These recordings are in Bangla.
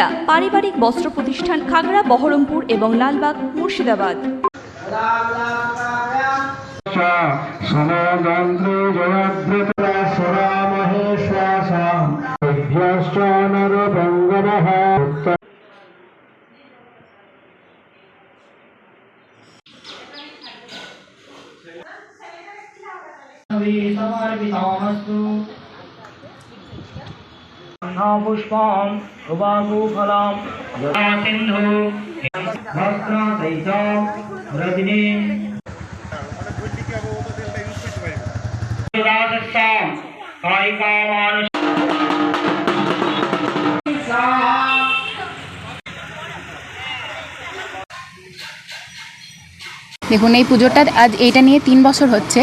সুনিতা পারিবারিক বস্ত্র প্রতিষ্ঠান খাগড়া বহরমপুর এবং লালবাগ মুর্শিদাবাদ। সমযন্ত্রে জয়দ্রতরা पुष्पं शुभाकुफलं सिन्धु भस्त्रसहितं रजनी। দেখুন এই পুজোটা আজ এইটা নিয়ে তিন বছর হচ্ছে।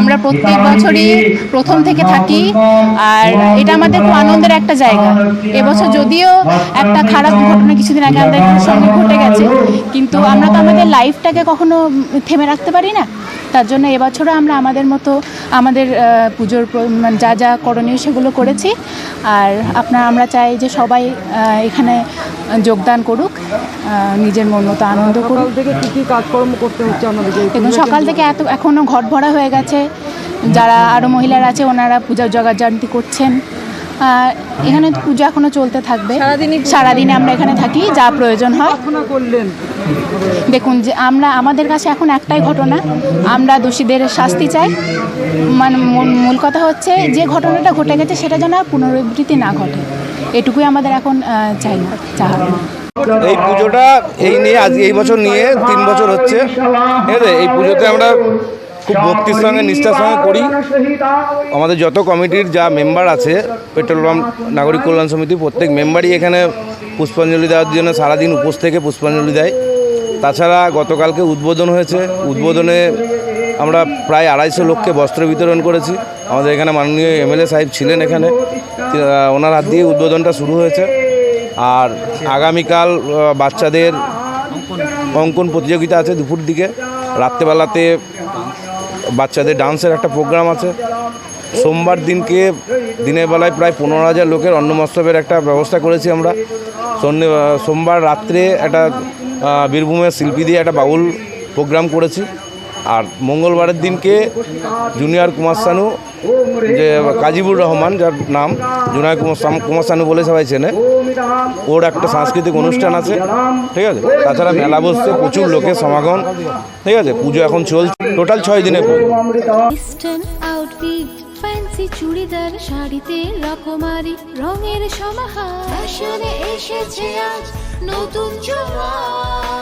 আমরা প্রত্যেক বছরই প্রথম থেকে থাকি আর এটা আমাদের খুব আনন্দের একটা জায়গা। এবছর যদিও একটা খারাপ ঘটনা কিছুদিন আগে আমাদের সঙ্গে ঘটে গেছে কিন্তু আমরা তো আমাদের লাইফটাকে কখনো থেমে রাখতে পারি না। তার জন্য এবছরও আমরা আমাদের মতো আমাদের পুজোর মানে যা যা করণীয় সেগুলো করেছি। আর আপনার আমরা চাই যে সবাই এখানে যোগদান করুক নিজের মন মতো আনন্দ করুক। থেকে কি কি কাজকর্ম করতে হচ্ছে দেখুন সকাল থেকে এত এখনও ঘট ভরা হয়ে গেছে। যারা আরও মহিলারা আছে ওনারা পূজার জগাজান্তি করছেন। এখানে পুজো এখনও চলতে থাকবে। সারাদিনে আমরা এখানে থাকি যা প্রয়োজন হয়। দেখুন যে আমরা আমাদের কাছে এখন একটাই ঘটনা আমরা দোষীদের শাস্তি চাই। মানে মূল- মূল কথা হচ্ছে যে ঘটনাটা ঘটে গেছে সেটা যেন আর পুনরাবৃত্তি না ঘটে। এটুকুই আমাদের এখন চাই না চাহা এই পুজোটা এই নিয়ে আজ এই বছর নিয়ে তিন বছর হচ্ছে। ঠিক আছে? এই পুজোতে আমরা খুব ভক্তির সঙ্গে নিষ্ঠার সঙ্গে করি। আমাদের যত কমিটির যা মেম্বার আছে পেট্রোল পাম্প নাগরিক কল্যাণ সমিতি প্রত্যেক মেম্বারই এখানে পুষ্পাঞ্জলি দেওয়ার জন্য সারাদিন উপোস থেকে পুষ্পাঞ্জলি দেয়। তাছাড়া গতকালকে উদ্বোধন হয়েছে। উদ্বোধনে আমরা প্রায় আড়াইশো লোককে বস্ত্র বিতরণ করেছি। আমাদের এখানে মাননীয় এমএলএ সাহেব ছিলেন এখানে। ওনার হাত দিয়ে উদ্বোধনটা শুরু হয়েছে। আর আগামীকাল বাচ্চাদের অঙ্কন প্রতিযোগিতা আছে দুপুর দিকে। রাত্রেবেলাতে বাচ্চাদের ডান্সের একটা প্রোগ্রাম আছে। সোমবার দিনকে দিনের বেলায় প্রায় পনেরো হাজার লোকের অন্নমস্তবের একটা ব্যবস্থা করেছি আমরা। সন্ধ্যে সোমবার রাত্রে একটা বীরভূমের শিল্পী দিয়ে একটা বাউল প্রোগ্রাম করেছি। আর মঙ্গলবারের দিনকে জুনিয়র কুমার সানু যে কাজীবুর রহমান, যার নাম জুনিয়র কুমার সানু বলে সবাই চেনে। ওর একটা সাংস্কৃতিক অনুষ্ঠান আছে, ঠিক আছে? তাছাড়া মেলা বসছে, প্রচুর লোকের সমাগম, ঠিক আছে? পুজো এখন চলছে, টোটাল ছয় পুজো। ফ্যান্সি চুড়িদার, শাড়িতে রকমারি, রঙের সমাহার। এসেছে আজ নতুন সুনিতা